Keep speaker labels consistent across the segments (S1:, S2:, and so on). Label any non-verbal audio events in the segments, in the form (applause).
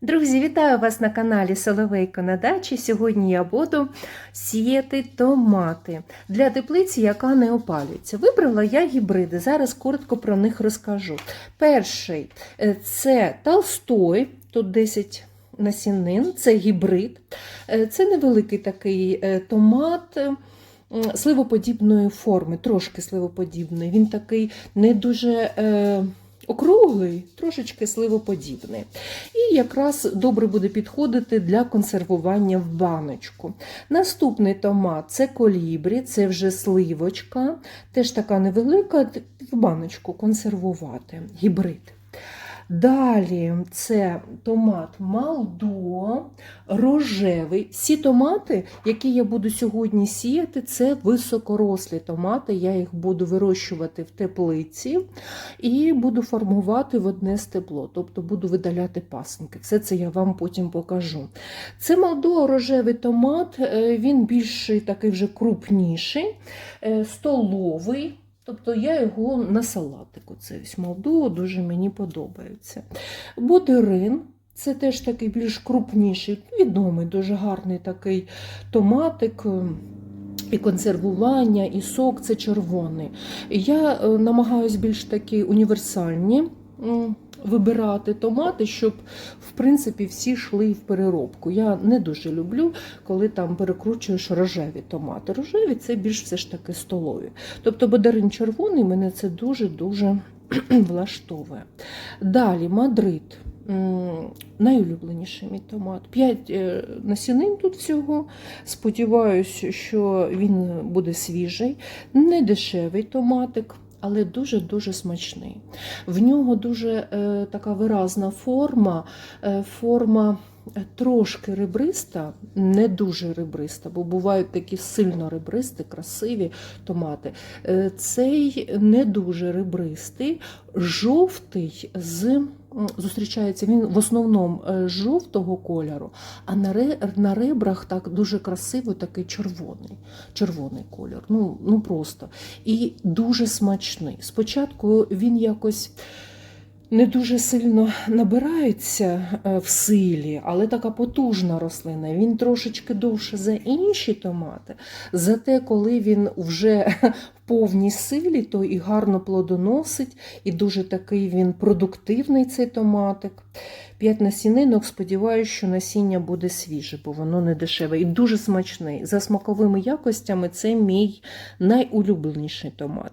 S1: Друзі, вітаю вас на каналі Соловейко на дачі. Сьогодні я буду сіяти томати для теплиці, яка не опалюється. Вибрала я гібриди. Зараз коротко про них розкажу. Перший е, це Толстой, тут 10 насінин, це гібрид. Е, Це невеликий такий е, томат. Сливоподібної форми, трошки сливоподібний. Він такий не дуже округлий, трошечки сливоподібний. І якраз добре буде підходити для консервування в баночку. Наступний томат це колібрі, це вже сливочка, теж така невелика, в баночку консервувати, гібрид. Далі це томат Малдо, рожевий. Всі томати, які я буду сьогодні сіяти, це високорослі томати. Я їх буду вирощувати в теплиці і буду формувати в одне стебло, тобто буду видаляти пасинки. Все це я вам потім покажу. Це Малдо рожевий томат, е, він більший, такий вже крупніший, е, столовий. Тобто я його на салатику. Це ось дуже мені подобається. Бодерин. Це теж такий більш крупніший, відомий, дуже гарний такий томатик. е, І консервування, і сок це червоний. Я намагаюся більш такі універсальні вибирати томати, щоб в принципі всі йшли в переробку. Я не дуже люблю, коли там перекручуєш рожеві томати. Рожеві це більш все ж таки столові. Тобто бодарин червоний мене це дуже-дуже (clears throat) влаштовує. Далі Мадрид. Найулюбленіший мій томат. П'ять е, насінин тут всього. Сподіваюсь, що він буде свіжий, не дешевий томатик, але дуже-дуже смачний. В нього дуже е, така виразна форма, е, форма трошки ребриста, не дуже ребриста, бо бувають такі сильно ребристі, красиві томати. Е, Цей не дуже ребристий, жовтий з. Зустрічається він в основному е, жовтого кольору, а на, ре, на ребрах так дуже красиво такий червоний червоний кольор. Ну, ну просто. І дуже смачний. Спочатку він якось не дуже сильно набирається е, в силі, але така потужна рослина. Він трошечки довше за інші томати. Зате, коли він вже повній силі, то і гарно плодоносить, і дуже такий він продуктивний цей томатик. П'ять насінинок, сподіваюся, що насіння буде свіже, бо воно не дешеве і дуже смачний. За смаковими якостями це мій найулюбленіший томат.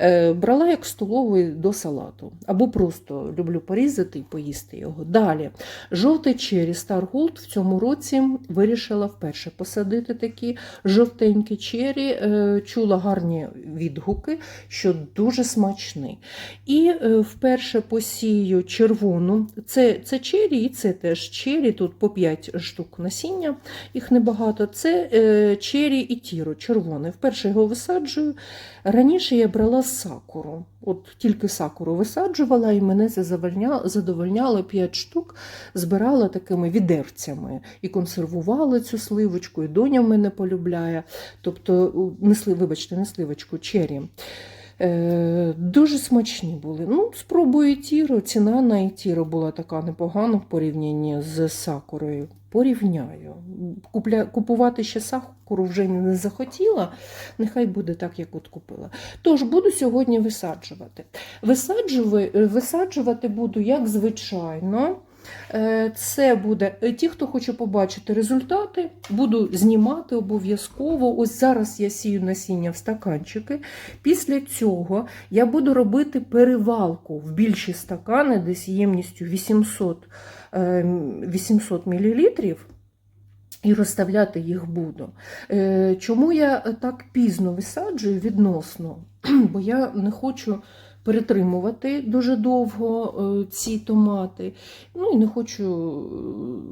S1: Е, брала як столовий до салату, або просто люблю порізати і поїсти його. Далі, жовтий чері Star Gold в цьому році вирішила вперше посадити такі жовтенькі чері. Е, чула гарні відгуки, що дуже смачний. І е, вперше посію червону. Це, це чері, і це теж чері. Тут по 5 штук насіння, їх небагато. Це е, чері і тіро, червоне. Вперше його висаджую. Раніше я брала сакуру. От тільки сакуру висаджувала, і мене це задовольняло 5 штук, збирала такими відерцями і консервувала цю сливочку, і доня в мене полюбляє. Тобто, не сли, вибачте, не сливочку, чері. Е, дуже смачні були. Ну, спробую тіро. Ціна на ітіро була така непогана в порівнянні з сакурою. Порівняю. Купля, купувати ще сакуру вже не захотіла. Нехай буде так, як от купила. Тож буду сьогодні висаджувати. Висаджувати, висаджувати буду як звичайно. Е, Це буде е, ті, хто хоче побачити результати, буду знімати обов'язково. Ось зараз я сію насіння в стаканчики. Після цього я буду робити перевалку в більші стакани, десь ємністю 800, е, 800 мл. І розставляти їх буду. Е, Чому я так пізно висаджую відносно? (clears throat) Бо я не хочу перетримувати дуже довго е, ці томати. Ну і не хочу,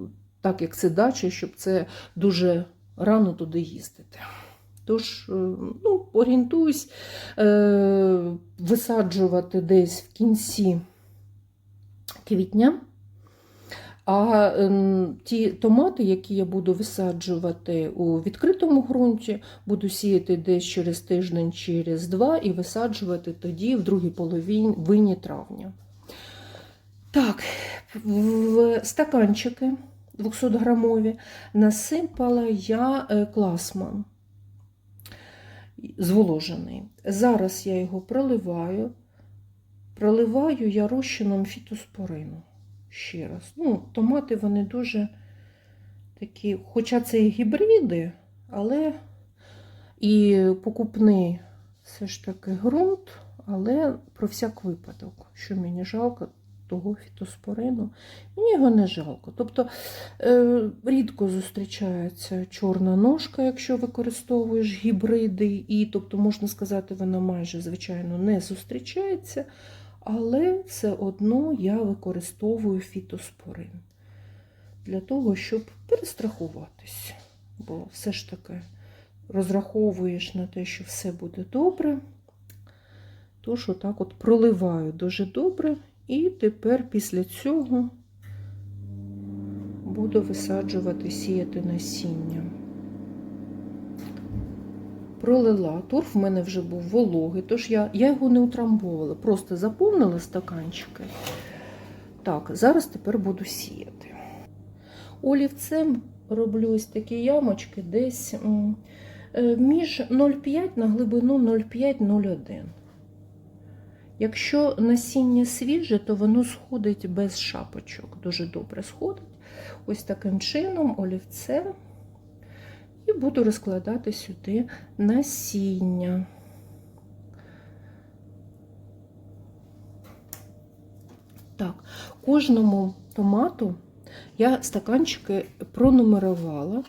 S1: е, так як це дача, щоб це дуже рано туди їздити. Тож, е, ну, орієнтуюсь висаджувати десь в кінці квітня. А ем, ті томати, які я буду висаджувати у відкритому ґрунті, буду сіяти десь через тиждень, через два, і висаджувати тоді в другій половині травня. Так, в стаканчики 200 грамові насипала я е, класман зволожений. Зараз я його проливаю. Проливаю я розчином фітоспорину. Ще раз. Ну, томати вони дуже такі, хоча це і гібриди, але і покупний все ж таки ґрунт, але про всяк випадок, що мені жалко того фітоспорину, мені його не жалко. Тобто е, рідко зустрічається чорна ножка, якщо використовуєш гібриди, і, тобто, можна сказати, вона майже, звичайно, не зустрічається, але все одно я використовую фітоспорин для того, щоб перестрахуватись. Бо все ж таки розраховуєш на те, що все буде добре. Тож, отак от проливаю дуже добре. І тепер після цього буду висаджувати, сіяти насіння. Пролила. Торф в мене вже був вологий, тож я, я його не утрамбовувала, просто заповнила стаканчики. Так, зараз тепер буду сіяти. Олівцем роблю ось такі ямочки десь е, між 0,5 на глибину 0,5-0,1. Якщо насіння свіже, то воно сходить без шапочок. Дуже добре сходить. Ось таким чином, олівцем. І буду розкладати сюди насіння. Так, кожному томату я стаканчики пронумерувала.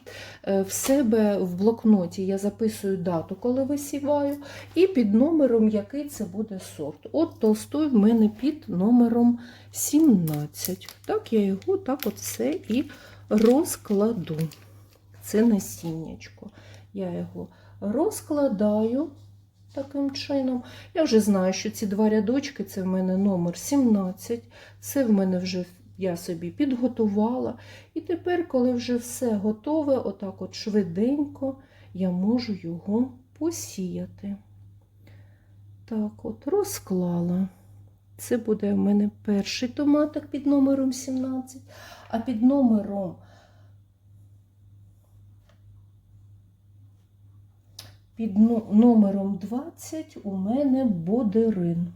S1: Е, В себе в блокноті я записую дату, коли висіваю, і під номером, який це буде сорт. От Толстой в мене під номером 17. Так, я його так от все і розкладу. Це насіннячко. Я його розкладаю таким чином. Я вже знаю, що ці два рядочки це в мене номер 17. Це в мене вже я собі підготувала. І тепер, коли вже все готове, отак от швиденько я можу його посіяти. Так, от розклала. Це буде в мене перший томатик під номером 17, а під номером під номером 20 у мене бодерин.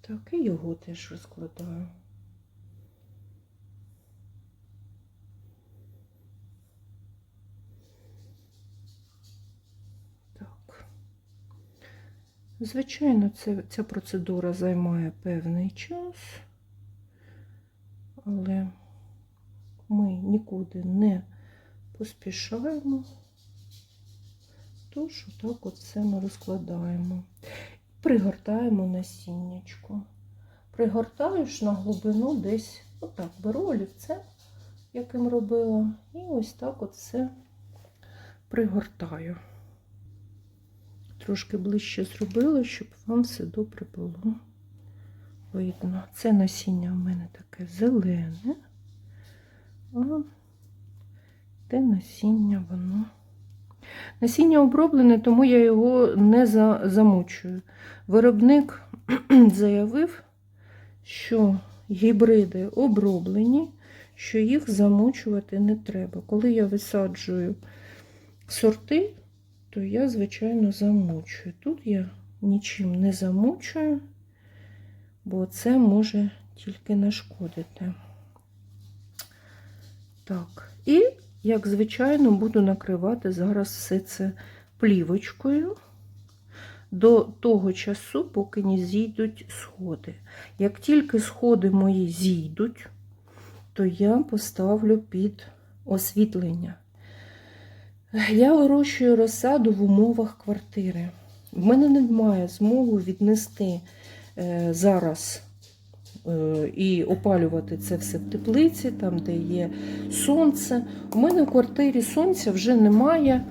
S1: Так, і його теж розкладаю. Звичайно, це, ця процедура займає певний час, але ми нікуди не поспішаємо. Тож, отак от все ми розкладаємо. Пригортаємо насіннячко. Пригортаєш на глибину десь, отак, беру олівце, яким робила, і ось так от все пригортаю. Трошки ближче зробила, щоб вам все добре було видно. Це насіння в мене таке зелене, а те насіння воно. Насіння оброблене, тому я його не за- замучую. Виробник (clears throat) заявив, що гібриди оброблені, що їх замучувати не треба. Коли я висаджую сорти, то я, звичайно, замучую. Тут я нічим не замучую, бо це може тільки нашкодити. Так, і, як звичайно, буду накривати зараз все це плівочкою до того часу, поки не зійдуть сходи. Як тільки сходи мої зійдуть, то я поставлю під освітлення. Я вирощую розсаду в умовах квартири. В мене немає змоги віднести е, зараз е, і опалювати це все в теплиці, там, де є сонце. У мене в квартирі сонця вже немає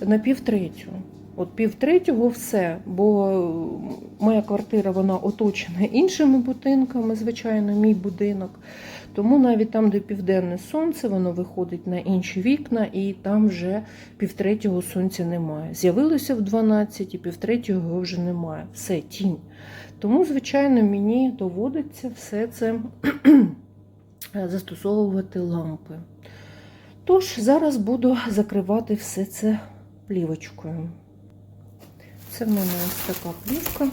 S1: на півтретю. От півтретього все, бо моя квартира вона оточена іншими будинками, звичайно, мій будинок. Тому навіть там, де південне сонце, воно виходить на інші вікна, і там вже півтретього сонця немає. З'явилося в 12, і півтретього його вже немає. Все, тінь. Тому, звичайно, мені доводиться все це (clears throat) застосовувати лампи. Тож, зараз буду закривати все це плівочкою. Це в мене ось така плівка.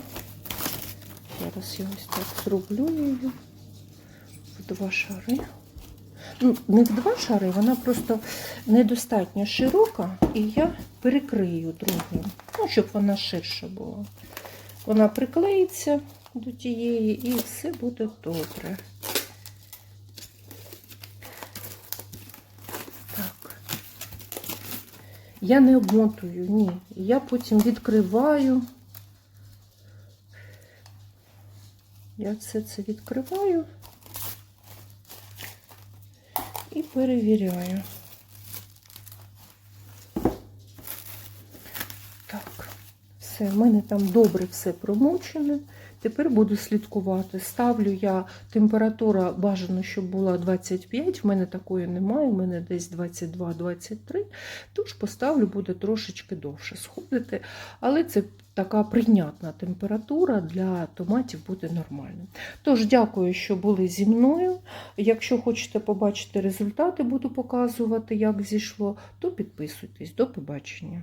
S1: Зараз я ось так зроблю її в два шари. Ну, не в два шари, вона просто недостатньо широка, і я перекрию другим, ну, щоб вона ширша була. Вона приклеїться до тієї і все буде добре. Я не обмотую, ні. Я потім відкриваю. Я все це відкриваю і перевіряю. Так, все, в мене там добре все промочене. Тепер буду слідкувати. Ставлю я температура бажано, щоб була 25. В мене такої немає, в мене десь 22-23. Тож поставлю, буде трошечки довше сходити. Але це така прийнятна температура для томатів буде нормально. Тож, дякую, що були зі мною. Якщо хочете побачити результати, буду показувати, як зійшло, то підписуйтесь. До побачення.